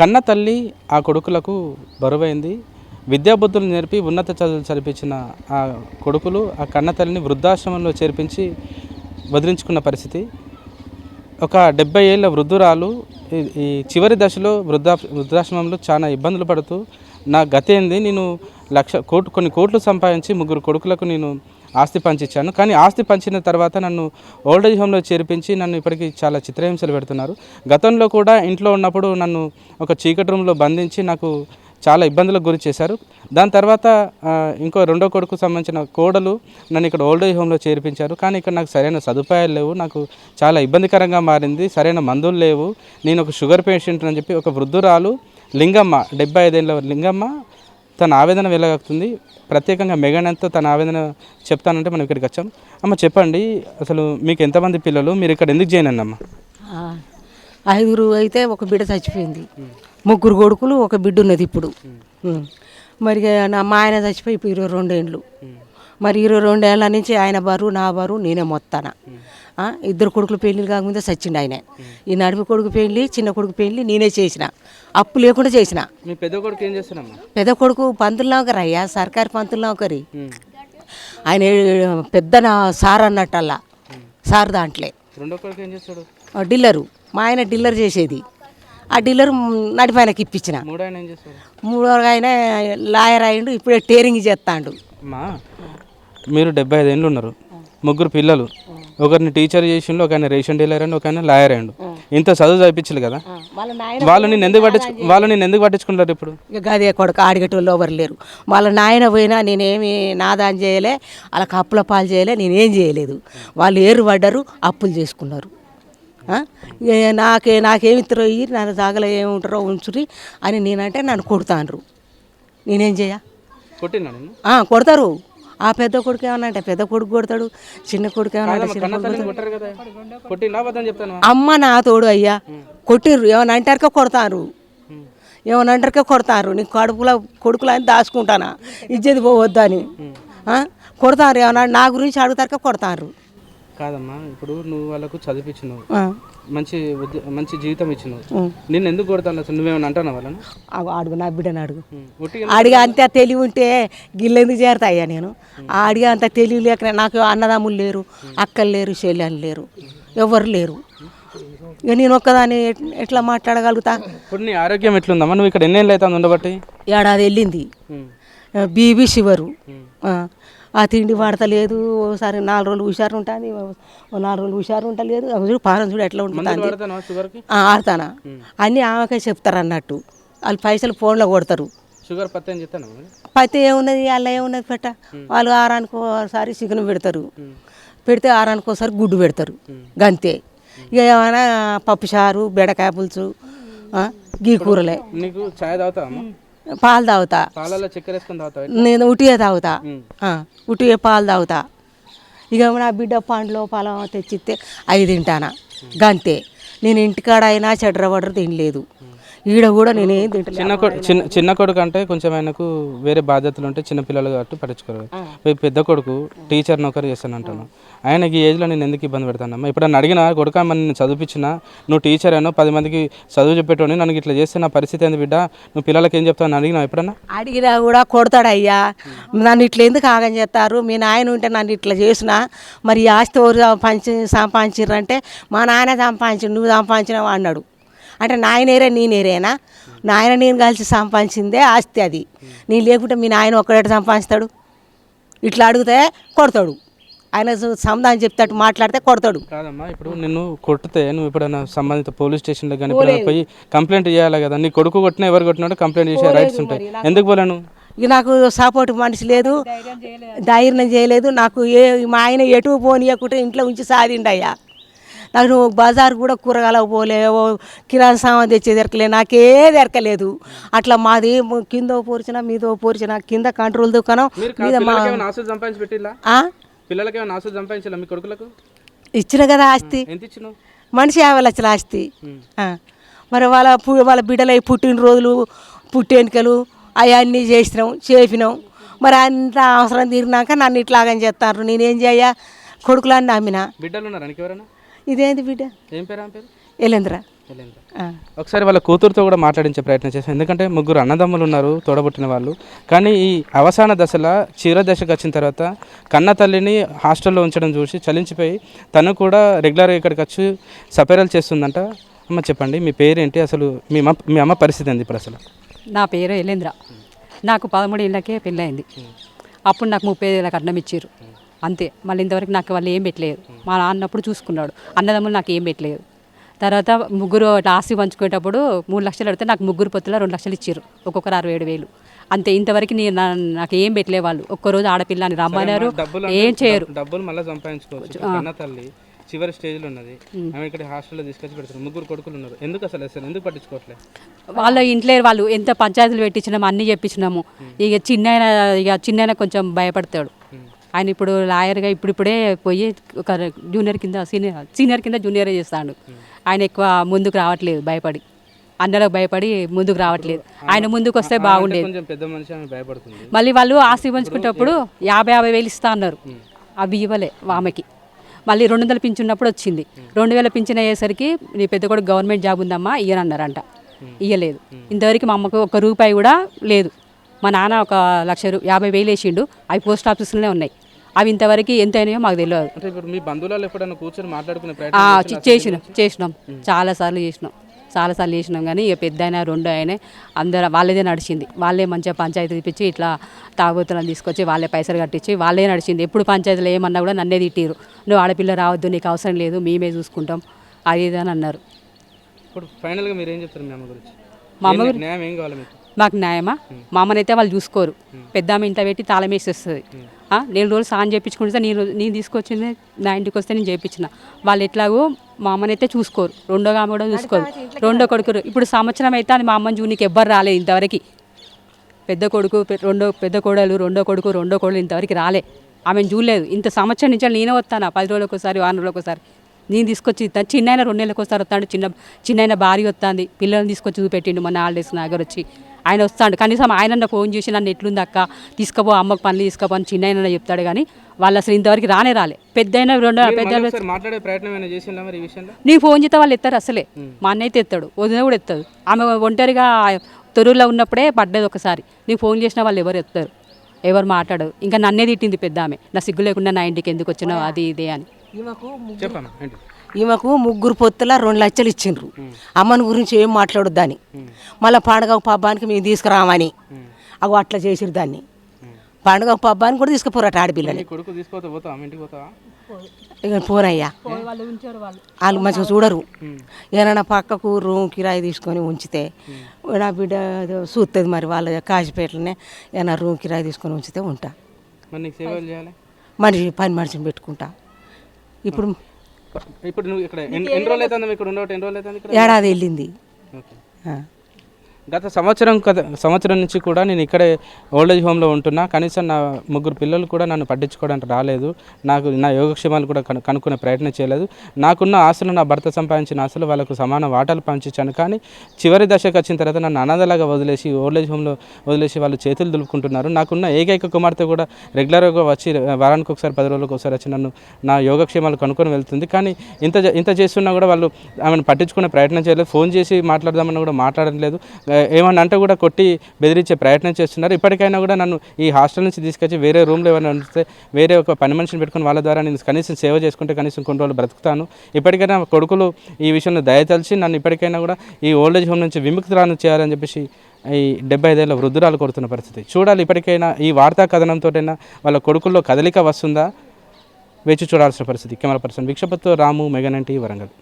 కన్న తల్లి ఆ కొడుకులకు బరువైంది. విద్యాబుద్ధులు నేర్పి ఉన్నత చదువులు చదివించిన ఆ కొడుకులు ఆ కన్న తల్లిని వృద్ధాశ్రమంలో చేర్పించి వదిలించుకున్న పరిస్థితి. ఒక డెబ్బై ఏళ్ళ వృద్ధురాలు ఈ- చివరి దశలో వృద్ధా వృద్ధాశ్రమంలో చాలా ఇబ్బందులు పడుతూ నా గతేంది నేను లక్ష కోట్లు కొన్ని కోట్లు సంపాదించి ముగ్గురు కొడుకులకు నేను ఆస్తి పంచిచ్చాను కానీ ఆస్తి పంచిన తర్వాత నన్ను ఓల్డేజ్ హోమ్లో చేర్పించి నన్ను ఇప్పటికీ చాలా చిత్రహింసలు పెడుతున్నారు. గతంలో కూడా ఇంట్లో ఉన్నప్పుడు నన్ను ఒక చీకటి రూమ్లో బంధించి నాకు చాలా ఇబ్బందులకు గురి చేశారు. దాని తర్వాత ఇంకో రెండో కొడుకు సంబంధించిన కోడలు నన్ను ఇక్కడ ఓల్డేజ్ హోమ్లో చేర్పించారు. కానీ ఇక్కడ నాకు సరైన సదుపాయాలు లేవు. నాకు చాలా ఇబ్బందికరంగా మారింది. సరైన మందులు లేవు. నేను ఒక షుగర్ పేషెంట్ అని చెప్పి ఒక వృద్ధురాలు లింగమ్మ డెబ్బై ఐదేళ్ళ లింగమ్మ తన ఆవేదన వెళ్ళగలుగుతుంది. ప్రత్యేకంగా మెగనంతో తన ఆవేదన చెప్తానంటే మనం ఇక్కడికి వచ్చాం. అమ్మ చెప్పండి. అసలు మీకు ఎంతమంది పిల్లలు? మీరు ఇక్కడ ఎందుకు చేయను అన్నమ్మ ఆ, ఐదుగురు అయితే ఒక బిడ్డ చచ్చిపోయింది. ముగ్గురు కొడుకులు ఒక బిడ్డ ఉన్నది ఇప్పుడు. మరి మా ఆయన చచ్చిపోయి ఇప్పుడు ఇరవై రెండేళ్ళు మరి ఇరవై రెండేళ్ళ నుంచి ఆయన బరువు నా బరువు నేనే మొత్తాన. ఇద్దరు కొడుకులు పెళ్ళిళ్ళు కాకముందే చచ్చిండు ఆయన. ఈ నడిపి కొడుకు పెళ్ళి చిన్న కొడుకు పెళ్ళి నేనే చేసిన. అప్పు లేకుండా చేసిన. పెద్ద కొడుకు ఏం చేస్తున్నామ్మా పెద్ద కొడుకు పంతులు నౌకరు అయ్యా సర్కారు పంతులు నౌకరి ఆయన పెద్ద సార్ అన్నట్టల్లా. సార్ దాంట్లే. రెండో కొడుకు ఏం చేస్తాడు? డీలరు. మా ఆయన డీలర్ చేసేది. ఆ డీలర్ నడిపాయనకి ఇప్పించిన. మూడో ఆయన లాయర్ అయిండు ఇప్పుడే టేరింగ్ చేస్తాడు. మీరు డెబ్బై ఐదు ఏళ్ళు ఉన్నారు. ముగ్గురు పిల్లలు. ఒకరిని టీచర్ చేసిండు ఒక ఆయన రేషన్ డీలర్ అండి ఒక ఆయన లాయర్ అయ్యండు ఇంత చదువు చదివించలేదు కదా? వాళ్ళ నేను ఎందుకు పట్టించు వాళ్ళు నేను ఎందుకు పట్టించుకుంటారు ఇప్పుడు? ఇక గదే కొడుకు ఆడిగేటోళ్ళు ఎవరు లేరు. వాళ్ళ నాయన పోయినా నేనేమి నాదాన్ చేయలే వాళ్ళకి అప్పుల పాలు చేయలే నేనేం చేయలేదు. వాళ్ళు ఏరు పడ్డారు అప్పులు చేసుకున్నారు. నాకే నాకేమిత్తారో ఇయ్యి నా జాగలో ఏముంటారో ఉంచురి అని నేనంటే నన్ను కొడతాండ్రు. నేనేం చేయ? కొట్టినా కొడతారు. ఆ పెద్ద కొడుకు ఏమన్నా అంటే పెద్ద కొడుకు కొడతాడు చిన్న కొడుకు ఏమన్నా అమ్మ నా తోడు అయ్యా. కొట్టిర్రు ఏమన్నా అంటారుగా కొడతారు. ఏమన్నా అంటారుగా కొడతారు. నీ కడుపులో కొడుకులు అని దాచుకుంటానా? ఇచ్చేది పోవద్దని? కొడతారు ఏమన్నా నా గురించి అడుగుతారుగా కొడతారు. కాదమ్మా ఇప్పుడు నువ్వు వాళ్ళకు చదివించినావు. మంచి మంచి జీవితం ఇచ్చినావు. నిన్ను ఎందుకు కొడతాను అసలు? నువ్వేమైనా అంటావు వాళ్ళని? అడుగు నా బిడ్డని అడుగు. అడిగా అంత తెలివి ఉంటే గిల్లెందుకు చేరతాయ్యా నేను? అడిగా అంత తెలివి లేక నాకు అన్నదమ్ములు లేరు అక్కలు లేరు చెల్లెలు లేరు ఎవరు లేరు. ఇక నేను ఒక్కదాన్ని ఎట్- ఎట్లా మాట్లాడగలుగుతా? ఇప్పుడు నీ ఆరోగ్యం ఎట్లుందమ్మా? నువ్వు ఇక్కడ ఎన్నేళ్ళు అవుతుంది ఉండబట్టి? ఏడాది వెళ్ళింది. BP sugar. ఆ, తిండి పడతలేదు ఓసారి నాలుగు రోజులు హుషారు ఉంటుంది. ఓ నాలుగు రోజులు హుషారు ఉండలేదు. అవి చూడు పారం చూడు ఎట్లా ఉంటుంది ఆడతానా అన్నీ ఆమెకే చెప్తారు అన్నట్టు. వాళ్ళు పైసలు ఫోన్లో కొడతారు. షుగర్ పత్తి అని చెప్తాను పత్తి ఏమున్నది? అల్ల ఏమున్నది పెట్ట? వాళ్ళు ఆరానికి ఒకసారి చికెన్ పెడతారు. పెడితే ఆరానికి ఒకసారి గుడ్డు పెడతారు. గంతే. ఇక ఏమైనా పప్పు చారు బెండకాయ పులుసు గీ కూరలే. నీకు ఛాయ్ తాగుతావా అమ్మా? పాలు తాగుతా. పాలలో చక్కెర వేసుకొని తాగుతావా నేను ఉటిగా తాగుతా. ఆ, ఉటిగా పాలు తాగుతా. ఇక నా బిడ్డ పండ్లు పొలం తెచ్చిస్తే అవి తింటానా? గంతే. నేను ఇంటికాడ అయినా చెడ్ర బడ్ర తినలేదు. ఈడ కూడా నేనేం తింటలేదు చిన్న కొడు చిన్న చిన్న కొడుకు అంటే కొంచెం ఆయనకు వేరే బాధ్యతలు ఉంటాయి చిన్న పిల్లలు కాబట్టి పట్టించుకోరు. పెద్ద కొడుకు టీచర్ నౌకరీ చేస్తాను అంటాను. ఆయనకి ఈ ఏజ్లో నేను ఎందుకు ఇబ్బంది పెడతానమ్మా ఇప్పుడు అడిగినా కొడుక మన నేను చదివించినా నువ్వు టీచర్ అనో పది మందికి చదువు చెప్పేటోని నన్ను ఇట్లా చేస్తే నా పరిస్థితి ఏంది బిడ్డ? నువ్వు పిల్లలకి ఏం చెప్తావు అని అడిగినా ఎప్పుడన్నా? అడిగినా కూడా కొడతాడు అయ్యా నన్ను ఇట్లా ఎందుకు ఆగం చేస్తారు? మీ నాయన ఉంటే నన్ను ఇట్లా చేసిన మరి ఆస్తి ఎవరు సంపాదించి సంపాదించారంటే మా నాయన సంపాదించి నువ్వు సంపాదించినావు అన్నాడు. అంటే నాయనేరే నేనేరేనా? నాయన నేను కలిసి సంపాదించిందే ఆస్తి అది. నేను లేకుంటే మీ నాయన ఒక్కడేట సంపాదిస్తాడు? ఇట్లా అడిగితే కొడతాడు. ఆయన సమాధానం చెప్తాడు మాట్లాడితే కొడతాడు. కాదమ్మా ఇప్పుడు నిన్ను కొట్టితే నువ్వు ఎప్పుడైనా సంబంధిత పోలీస్ స్టేషన్లో కానీ పోయి కంప్లైంట్ చేయాలి కదా. నీ కొడుకు కొట్టినా ఎవరు కొట్టినాడో కంప్లైంట్ చేసే రైట్స్ ఉంటాయి. ఎందుకు పోలేను? ఇక నాకు సపోర్ట్ మనిషి లేదు. ధైర్యం చేయలేదు. నాకు ఏ మా ఆయన ఎటు పోనీయకుంటే ఇంట్లో ఉంచి సాధిండయ్యా నాకు బజార్ కూడా కూరగాయలకు పోలే కిరాణా సామాన్ తెచ్చే దొరకలే నాకే దొరకలేదు. అట్లా మాది కింద పోర్చిన మీద పోర్చిన కింద కంట్రోల్ దుకాణం మీద మా పిల్లలకి ఆస్తులు సంపాదించాలా కొడుకులకు? ఇచ్చిన కదా ఆస్తి. మనిషి యాభై లక్షల ఆస్తి. మరి వాళ్ళ వాళ్ళ బిడ్డల పుట్టినరోజులు పుట్టెంటుకలు అవన్నీ చేసినాం చేపినాం. మరి అంత అవసరం తీరినాక నన్ను ఇట్లాగని చేస్తారు నేనేం చేయ కొడుకులన్నీ అమ్మిన బిడ్డలు ఉన్నారా ఇదేంది బిడ్డ ఏం పేరు ఆమె పేరు? ఎలేంద్ర. ఆ. ఒకసారి వాళ్ళ కూతురుతో కూడా మాట్లాడించే ప్రయత్నం చేశాను. ఎందుకంటే ముగ్గురు అన్నదమ్ములు ఉన్నారు తోడబుట్టిన వాళ్ళు. కానీ ఈ అవసాన దశలో చివరి దశకు వచ్చిన తర్వాత కన్న తల్లిని హాస్టల్లో ఉంచడం చూసి చలించిపోయి తను కూడా రెగ్యులర్గా ఇక్కడికి వచ్చి సపేరలు చేస్తుందంట. అమ్మ చెప్పండి మీ పేరేంటి? అసలు మీ అమ్మ మీ అమ్మ పరిస్థితి ఏంది ఇప్పుడు అసలు? నా పేరు ఎలేంద్ర. నాకు పదమూడు ఏళ్ళకే పెళ్ళయింది. అప్పుడు నాకు ముప్పై ఏళ్ళ కట్నం ఇచ్చారు. అంతే. మళ్ళీ ఇంతవరకు నాకు వాళ్ళు ఏం పెట్టలేదు. మా నాన్నప్పుడు చూసుకున్నాడు. అన్నదమ్ములు నాకు ఏం పెట్టలేదు. తర్వాత ముగ్గురు ఆస్తి పంచుకునేటప్పుడు మూడు లక్షలు అడిగితే నాకు ముగ్గురు పొత్తుల రెండు లక్షలు ఇచ్చారు ఒక్కొక్కరు అరవై ఏడు వేలు. అంతే. ఇంతవరకు నేను నాకు ఏం పెట్టలే వాళ్ళు. ఒక్కరోజు ఆడపిల్ల అని రమ్మన్నారు. ఏం చేయరు. డబ్బులు మళ్ళీ సంపాదించుకోవచ్చు. తల్లి చివరి స్టేజ్లో ఉన్నది. ఆమె ఇక్కడ హాస్టల్లో తీసుకొచ్చి పెడతారు ముగ్గురు కొడుకులు ఉన్నారు. ఎందుకు అసలు అసలు ఎందుకు పట్టించుకోవట్లేదు వాళ్ళ ఇంట్లో వాళ్ళు ఎంత పంచాయతీలు పెట్టించినాము అన్నీ చెప్పించినాము. ఇక చిన్న ఇక చిన్న కొంచెం భయపడతాడు. ఆయన ఇప్పుడు లాయర్గా ఇప్పుడిప్పుడే పోయి ఒక జూనియర్ కింద సీనియర్ సీనియర్ కింద జూనియర్ చేస్తాడు. ఆయన ఎక్కువ ముందుకు రావట్లేదు భయపడి. అన్నలకు భయపడి ముందుకు రావట్లేదు. ఆయన ముందుకు వస్తే బాగుండేది. మళ్ళీ వాళ్ళు ఆస్తి పంచుకునేటప్పుడు యాభై యాభై వేలు ఇస్తా అన్నారు. అవి ఇవ్వలే ఆమెకి. మళ్ళీ రెండు వందల పింఛన్ ఉన్నప్పుడు వచ్చింది రెండు వేల పింఛన్ అయ్యేసరికి నీ పెద్ద కూడా గవర్నమెంట్ జాబ్ ఉందమ్మా ఇయ్యనన్నారంట. ఇయ్యలేదు. ఇంతవరకు మా అమ్మకు ఒక రూపాయి కూడా లేదు. మా నాన్న ఒక లక్ష యాభై వేలు వేసిండు. అవి పోస్ట్ ఆఫీస్లోనే ఉన్నాయి. అవి ఇంతవరకు ఎంత అయినాయో మాకు తెలియదు. మీ బంధువులలో ఎప్పుడైనా కూర్చొని మాట్లాడుకునే ఆ, ప్రయత్నం చి- చేసినాం చేసినాం. చాలాసార్లు చేసినాం. చాలాసార్లు చేసినాం కానీ ఇక పెద్ద అయినా రెండు అయినా అందరు వాళ్ళదే నడిచింది. వాళ్ళే మంచిగా పంచాయతీ తీపిచ్చి ఇట్లా తాగుతులను తీసుకొచ్చి వాళ్ళే పైసలు కట్టించి వాళ్ళే నడిచింది. ఎప్పుడు పంచాయతీలో ఏమన్నా కూడా నన్నే తిట్టిరు నువ్వు ఆడపిల్ల రావద్దు నీకు అవసరం లేదు మేమే చూసుకుంటాం. అది ఇది అని అన్నారు. ఇప్పుడు ఫైనల్గా మీరు ఏం చెప్తారు మీ అమ్మ గురించి? మా అమ్మ ఏం- న్యాయం ఏం కావాలి మీకు? మాకు న్యాయమా? మా అమ్మనైతే వాళ్ళు చూసుకోరు. పెద్ద ఆమె ఇంట్లో పెట్టి తాళం వేసేస్తుంది. ఆ, నేను రోజు సాయం చేయించుకుంటే నేను నేను తీసుకొచ్చింది నా ఇంటికి వస్తే నేను చేయించిన వాళ్ళు ఎట్లాగో మా అమ్మనైతే చూసుకోరు. రెండో ఆమె కూడా చూసుకోరు. రెండో కొడుకు ఇప్పుడు సంవత్సరం అయితే అది మా అమ్మని చూనికి ఎవ్వరు రాలేదు ఇంతవరకు. పెద్ద కొడుకు రెండో పెద్ద కోడలు రెండో కొడుకు రెండో కోడలు ఇంతవరకు రాలే. ఆమెను చూడలేదు. ఇంత సంవత్సరం నుంచి నేనే వస్తాను? పది రోజులకు ఒకసారి వారం రోజులకు ఒకసారి. నేను తీసుకొచ్చి ఇస్తాను చిన్న రెండు నెలలకు ఒకసారి వస్తాడు. చిన్న చిన్న భార్య వస్తుంది. పిల్లల్ని తీసుకొచ్చి చూపెట్టిండు మొన్న హాలిడేస్ నా దగ్గర వచ్చి ఆయన వస్తాడు. కనీసం ఆయన ఫోన్ చేసి నన్ను ఎట్లుంది అక్క? తీసుకుపో అమ్మకు పనులు తీసుకుపో అని చిన్న చెప్తాడు కానీ వాళ్ళు అసలు ఇంతవరకు రానే రాలే. పెద్ద అయినా రెండు పెద్ద మాట్లాడే ప్రయత్నం మరి ఫోన్ చేస్తే వాళ్ళు ఎత్తారు అసలే. మా అన్న అయితే ఎత్తాడు. వదిన కూడా ఎత్తాడు. ఆమె ఒంటరిగా తొరూరులో ఉన్నప్పుడే పడ్డది ఒకసారి. నీ ఫోన్ చేసిన వాళ్ళు ఎవరు ఎత్తారు? ఎవరు మాట్లాడరు. ఇంకా నన్నే తిట్టింది పెద్ద ఆమె. నా సిగ్గు లేకుండా నా ఇంటికి ఎందుకు వచ్చినావు? అది ఇదే అని. ఏంటి? ఈమెకు ముగ్గురు పొత్తుల రెండు లక్షలు ఇచ్చిండ్రు. అమ్మని గురించి ఏం మాట్లాడొద్దని. మళ్ళీ పండుగ పబ్బానికి మేము తీసుకురామని. అగో అట్లా చేసిరు దాన్ని. పండుగ పబ్బానికి కూడా తీసుకుపోరట ఆడపిల్లని. ఇక పోనయ్యా. వాళ్ళు ఉంచారు వాళ్ళు. వాళ్ళు మంచిగా చూడరు. ఏమైనా పక్కకు రూమ్ కిరాయి తీసుకొని ఉంచితే నా బిడ్డ చూస్తుంది మరి వాళ్ళ కాశీపేటలోనే ఏమైనా రూమ్ కిరాయి తీసుకొని ఉంచితే ఉంటా. మనిషి పని మనిషిని పెట్టుకుంటా. ఇప్పుడు ఇప్పుడు నువ్వు ఇక్కడ ఎన్ని రోజులు అవుతుంది ఇక్కడ ఉండవట ఎన్ని రోజులు అవుతుంది ఇక్కడ? ఏడాది వెళ్ళింది. గత సంవత్సరం కదా సంవత్సరం నుంచి కూడా నేను ఇక్కడే ఓల్డేజ్ హోమ్లో ఉంటున్నా. కనీసం నా ముగ్గురు పిల్లలు కూడా నన్ను పట్టించుకోవడానికి రాలేదు. నాకు నా యోగక్షేమాలు కూడా కను కనుక్కునే ప్రయత్నం చేయలేదు. నాకున్న ఆశలు నా భర్త సంపాదించిన ఆశలు వాళ్ళకు సమాన వాటాలు పంచించాను కానీ చివరి దశకు వచ్చిన తర్వాత నన్ను అనాథలాగా వదిలేసి ఓల్డేజ్ హోమ్లో వదిలేసి వాళ్ళు చేతులు దులుపుకుంటున్నారు. నాకున్న ఏకైక కుమార్తె కూడా రెగ్యులర్గా వచ్చి వారానికి ఒకసారి పది రోజులకు ఒకసారి వచ్చి నన్ను నా యోగక్షేమాలు కనుక్కొని వెళ్తుంది. కానీ ఇంత చే- ఇంత చేస్తున్నా కూడా వాళ్ళు ఆమెను పట్టించుకునే ప్రయత్నం చేయలేదు. ఫోన్ చేసి మాట్లాడదామని కూడా మాట్లాడడం లేదు ఏమన్నా అంటే కూడా కొట్టి బెదిరించే ప్రయత్నం చేస్తున్నారు. ఇప్పటికైనా కూడా నన్ను ఈ హాస్టల్ నుంచి తీసుకొచ్చి వేరే రూమ్లో ఏమైనా ఉంటే వేరే ఒక పని మనిషిని పెట్టుకుని వాళ్ళ ద్వారా నేను కనీసం సేవ చేసుకుంటే కనీసం కొన్ని రోజులు బ్రతుకుతాను. ఇప్పటికైనా కొడుకులు ఈ విషయంలో దయతలిచి నన్ను ఇప్పటికైనా కూడా ఈ ఓల్డేజ్ హోమ్ నుంచి విముక్తురాలను చేయాలని చెప్పేసి ఈ డెబ్బై ఐదేళ్ళ వృద్ధురాలు కోరుతున్న పరిస్థితి. చూడాలి ఇప్పటికైనా ఈ వార్తా కథనంతోటైనా వాళ్ళ కొడుకుల్లో కదలిక వస్తుందా? వేచి చూడాల్సిన పరిస్థితి. కెమెరా పర్సన్ భిక్షపత్తో రాము మెగనంటి వరంగల్.